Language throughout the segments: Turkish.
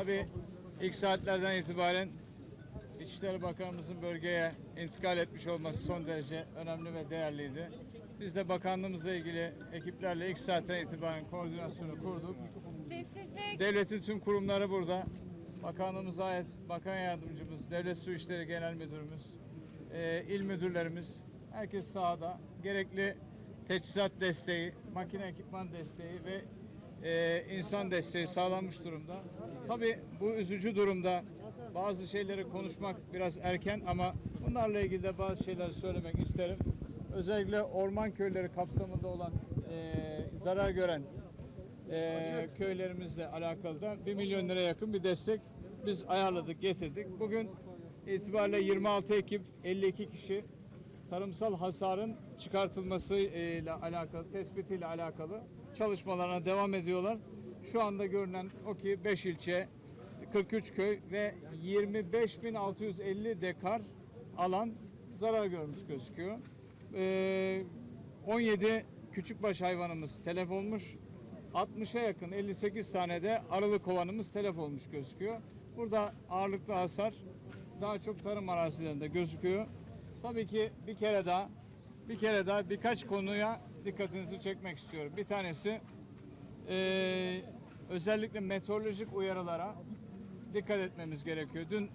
Tabii ilk saatlerden itibaren İçişleri Bakanımızın bölgeye intikal etmiş olması son derece önemli ve değerliydi. Biz de bakanlığımızla ilgili ekiplerle ilk saatten itibaren koordinasyonu kurduk. Sessizlik. Devletin tüm kurumları burada. Bakanlığımıza ait bakan yardımcımız, Devlet Su İşleri Genel Müdürümüz, e, il müdürlerimiz, herkes sahada. Gerekli teçhizat desteği, makine ekipman desteği ve e, insan desteği sağlanmış durumda. Tabii bu üzücü durumda bazı şeyleri konuşmak biraz erken ama bunlarla ilgili de bazı şeyler söylemek isterim. Özellikle orman köyleri kapsamında olan e, zarar gören e, köylerimizle alakalı da 1 milyon lira yakın bir destek biz ayarladık, getirdik. Bugün itibariyle 26 ekip, 52 kişi tarımsal hasarın çıkartılması e, ile alakalı, tespitiyle alakalı çalışmalarına devam ediyorlar. Şu anda görünen o ki 5 ilçe, 43 köy ve 25.650 dekar alan zarar görmüş gözüküyor. Ee, 17 küçükbaş hayvanımız telef olmuş. 60'a yakın 58 tane de arılı kovanımız telef olmuş gözüküyor. Burada ağırlıklı hasar daha çok tarım arazilerinde gözüküyor. Tabii ki bir kere daha bir kere daha birkaç konuya dikkatinizi çekmek istiyorum. Bir tanesi eee, özellikle meteorolojik uyarılara dikkat etmemiz gerekiyor. Dün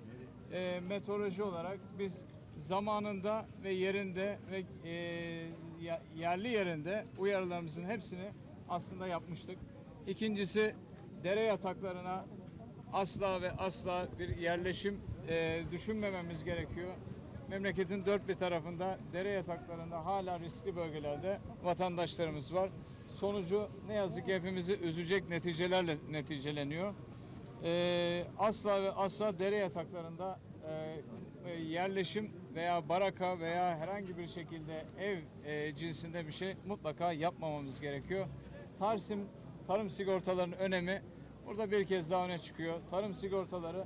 eee, meteoroloji olarak biz zamanında ve yerinde ve ya- yerli yerinde uyarılarımızın hepsini aslında yapmıştık. İkincisi dere yataklarına asla ve asla bir yerleşim eee, düşünmememiz gerekiyor. Memleketin dört bir tarafında dere yataklarında hala riskli bölgelerde vatandaşlarımız var. Sonucu ne yazık ki hepimizi üzecek neticelerle neticeleniyor. Ee, asla ve asla dere yataklarında e, e, yerleşim veya baraka veya herhangi bir şekilde ev e, cinsinde bir şey mutlaka yapmamamız gerekiyor. Tarsim tarım sigortalarının önemi burada bir kez daha öne çıkıyor. Tarım sigortaları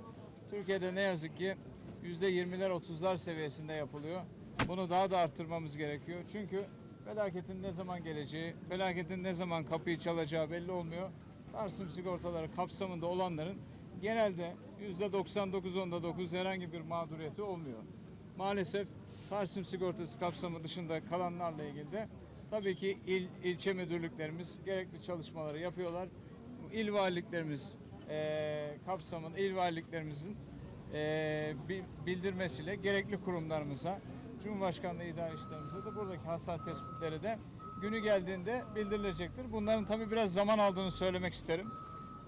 Türkiye'de ne yazık ki %20'ler 30'lar seviyesinde yapılıyor. Bunu daha da arttırmamız gerekiyor. Çünkü felaketin ne zaman geleceği, felaketin ne zaman kapıyı çalacağı belli olmuyor. Tarsim sigortaları kapsamında olanların genelde yüzde 99.9 herhangi bir mağduriyeti olmuyor. Maalesef Tarsim sigortası kapsamı dışında kalanlarla ilgili de tabii ki il, ilçe müdürlüklerimiz gerekli çalışmaları yapıyorlar. İl valiliklerimiz eee kapsamında il valiliklerimizin bi- bildirmesiyle gerekli kurumlarımıza, Cumhurbaşkanlığı idare işlerimize de buradaki hasar tespitleri de günü geldiğinde bildirilecektir. Bunların tabii biraz zaman aldığını söylemek isterim.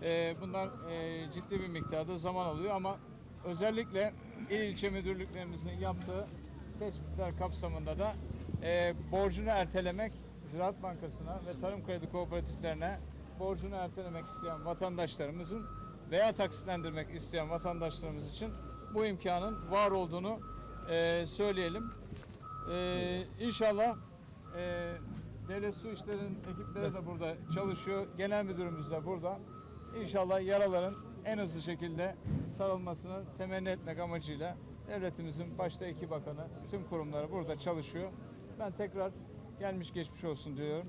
Eee, bunlar eee, ciddi bir miktarda zaman alıyor ama özellikle il ilçe müdürlüklerimizin yaptığı tespitler kapsamında da eee, borcunu ertelemek Ziraat Bankası'na ve Tarım Kredi Kooperatiflerine borcunu ertelemek isteyen vatandaşlarımızın veya taksitlendirmek isteyen vatandaşlarımız için bu imkanın var olduğunu eee, söyleyelim. Eee inşallah eee Devlet Su İşleri'nin ekipleri de burada çalışıyor. Genel müdürümüz de burada. İnşallah yaraların en hızlı şekilde sarılmasını temenni etmek amacıyla devletimizin başta iki bakanı, tüm kurumları burada çalışıyor. Ben tekrar gelmiş geçmiş olsun diyorum.